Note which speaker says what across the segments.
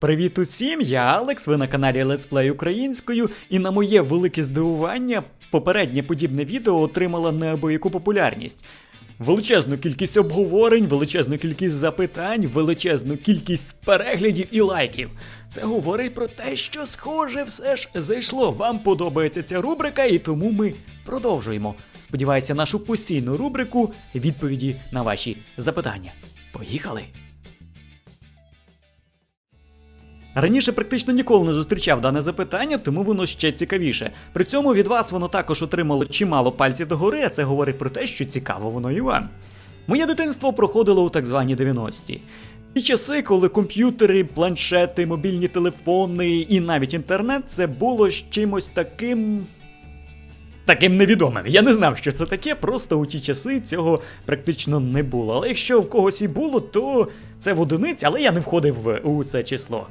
Speaker 1: Привіт усім, я Алекс, ви на каналі Let's Play українською, і на моє велике здивування, попереднє подібне відео отримало неабияку популярність. Величезну кількість обговорень, величезну кількість запитань, величезну кількість переглядів і лайків. Це говорить про те, що схоже все ж зайшло. Вам подобається ця рубрика, і тому ми продовжуємо. Сподіваюся, нашу постійну рубрику відповіді на ваші запитання. Поїхали! Раніше практично ніколи не зустрічав дане запитання, тому воно ще цікавіше. При цьому від вас воно також отримало чимало пальців догори, а це говорить про те, що цікаво воно і вам. Моє дитинство проходило у так звані 90-ті. Ті часи, коли комп'ютери, планшети, мобільні телефони і навіть інтернет це було з чимось таким. Таким невідомим. Я не знав, що це таке, просто у ті часи цього практично не було. Але якщо в когось і було, то це в одиниці, але я не входив у це число.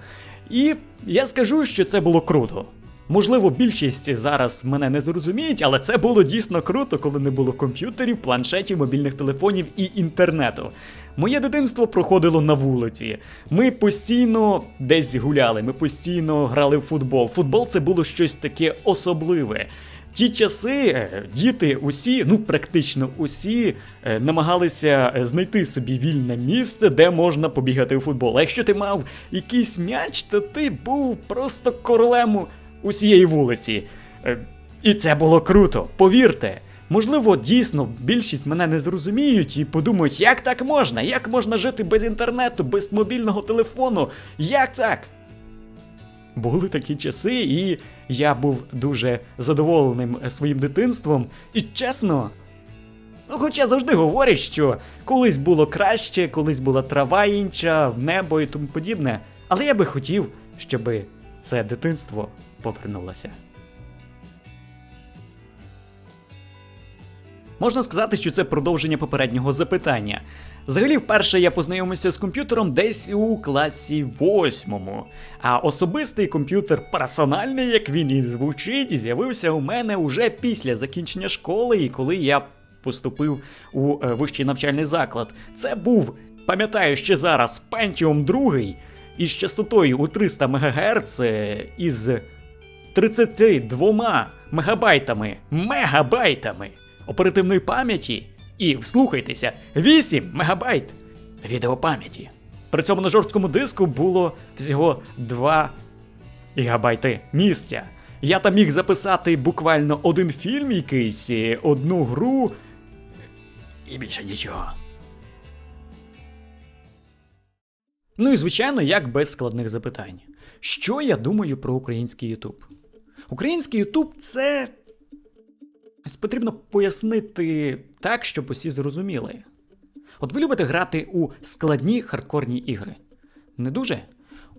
Speaker 1: І я скажу, що це було круто. Можливо, більшість зараз мене не зрозуміють, але це було дійсно круто, коли не було комп'ютерів, планшетів, мобільних телефонів і інтернету. Моє дитинство проходило на вулиці. Ми постійно десь гуляли, ми постійно грали в футбол. Футбол це було щось таке особливе. Ті часи е, діти усі, ну практично усі, е, намагалися е, знайти собі вільне місце, де можна побігати у футбол. А якщо ти мав якийсь м'яч, то ти був просто королем усієї вулиці. Е, І це було круто, повірте. Можливо, дійсно більшість мене не зрозуміють і подумають, як так можна? Як можна жити без інтернету, без мобільного телефону? Як так? Були такі часи, і я був дуже задоволеним е, своїм дитинством. І чесно, ну, хоча завжди говорять, що колись було краще, колись була трава інша, небо і тому подібне. Але я би хотів, щоб це дитинство повернулося. Можна сказати, що це продовження попереднього запитання. Взагалі, вперше я познайомився з комп'ютером десь у класі восьмому. А особистий комп'ютер персональний, як він і звучить, з'явився у мене уже після закінчення школи, і коли я поступив у е, вищий навчальний заклад. Це був, пам'ятаю ще зараз, Pentium 2 із частотою у 300 МГц е, із 32 мегабайтами, мегабайтами оперативної пам'яті і вслухайтеся, 8 мегабайт відеопам'яті. При цьому на жорсткому диску було всього 2 гігабайти місця. Я там міг записати буквально один фільм якийсь, одну гру і більше нічого. Ну і звичайно, як без складних запитань. Що я думаю про український Ютуб? Український Ютуб це. Ось Потрібно пояснити так, щоб усі зрозуміли. От ви любите грати у складні хардкорні ігри. Не дуже?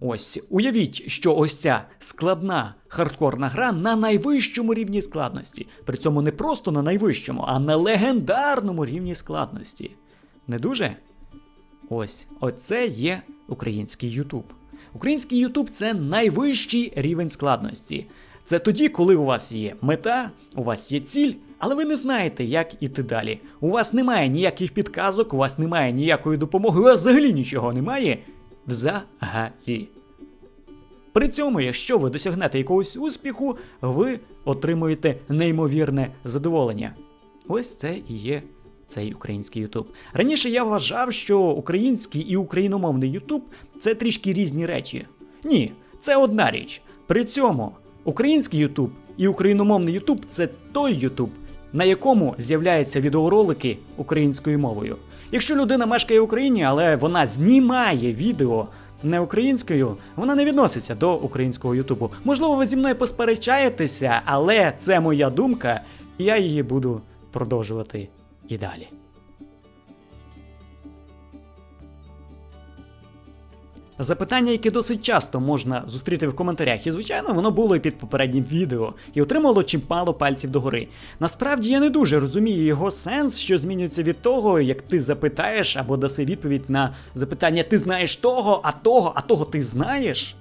Speaker 1: Ось уявіть, що ось ця складна хардкорна гра на найвищому рівні складності. При цьому не просто на найвищому, а на легендарному рівні складності. Не дуже? Ось, оце є український Ютуб. Український Ютуб це найвищий рівень складності. Це тоді, коли у вас є мета, у вас є ціль, але ви не знаєте, як іти далі. У вас немає ніяких підказок, у вас немає ніякої допомоги, у вас взагалі нічого немає. Взагалі. При цьому, якщо ви досягнете якогось успіху, ви отримуєте неймовірне задоволення. Ось це і є цей український Ютуб. Раніше я вважав, що український і україномовний Ютуб це трішки різні речі. Ні, це одна річ. При цьому український Ютуб і україномовний Ютуб це той Ютуб, на якому з'являються відеоролики українською мовою. Якщо людина мешкає в Україні, але вона знімає відео не українською, вона не відноситься до українського Ютубу. Можливо, ви зі мною посперечаєтеся, але це моя думка, і я її буду продовжувати і далі. Запитання, яке досить часто можна зустріти в коментарях, і звичайно, воно було і під попереднім відео, і отримало чимало пальців догори. Насправді я не дуже розумію його сенс, що змінюється від того, як ти запитаєш або даси відповідь на запитання ти знаєш того, а того, а того ти знаєш.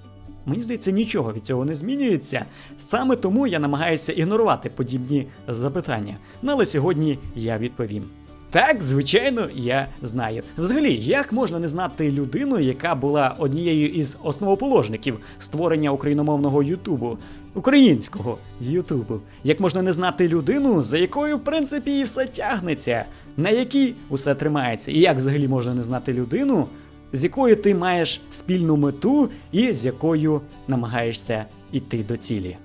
Speaker 1: Мені здається, нічого від цього не змінюється. Саме тому я намагаюся ігнорувати подібні запитання. Ну але сьогодні я відповім. Так, звичайно, я знаю. Взагалі, як можна не знати людину, яка була однією із основоположників створення україномовного Ютубу, українського Ютубу? Як можна не знати людину, за якою, в принципі, і все тягнеться, на якій усе тримається? І як взагалі можна не знати людину, з якою ти маєш спільну мету і з якою намагаєшся йти до цілі?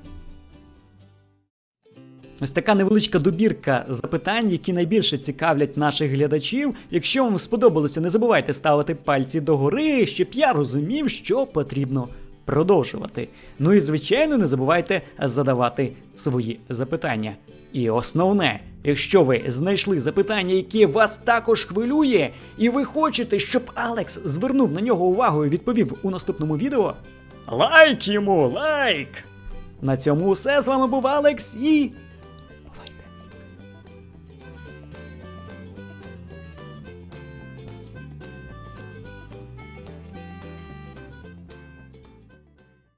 Speaker 1: Ось така невеличка добірка запитань, які найбільше цікавлять наших глядачів. Якщо вам сподобалося, не забувайте ставити пальці догори, щоб я розумів, що потрібно продовжувати. Ну і звичайно, не забувайте задавати свої запитання. І основне, якщо ви знайшли запитання, яке вас також хвилює, і ви хочете, щоб Алекс звернув на нього увагу і відповів у наступному відео, лайк йому, лайк! На цьому все з вами був Алекс і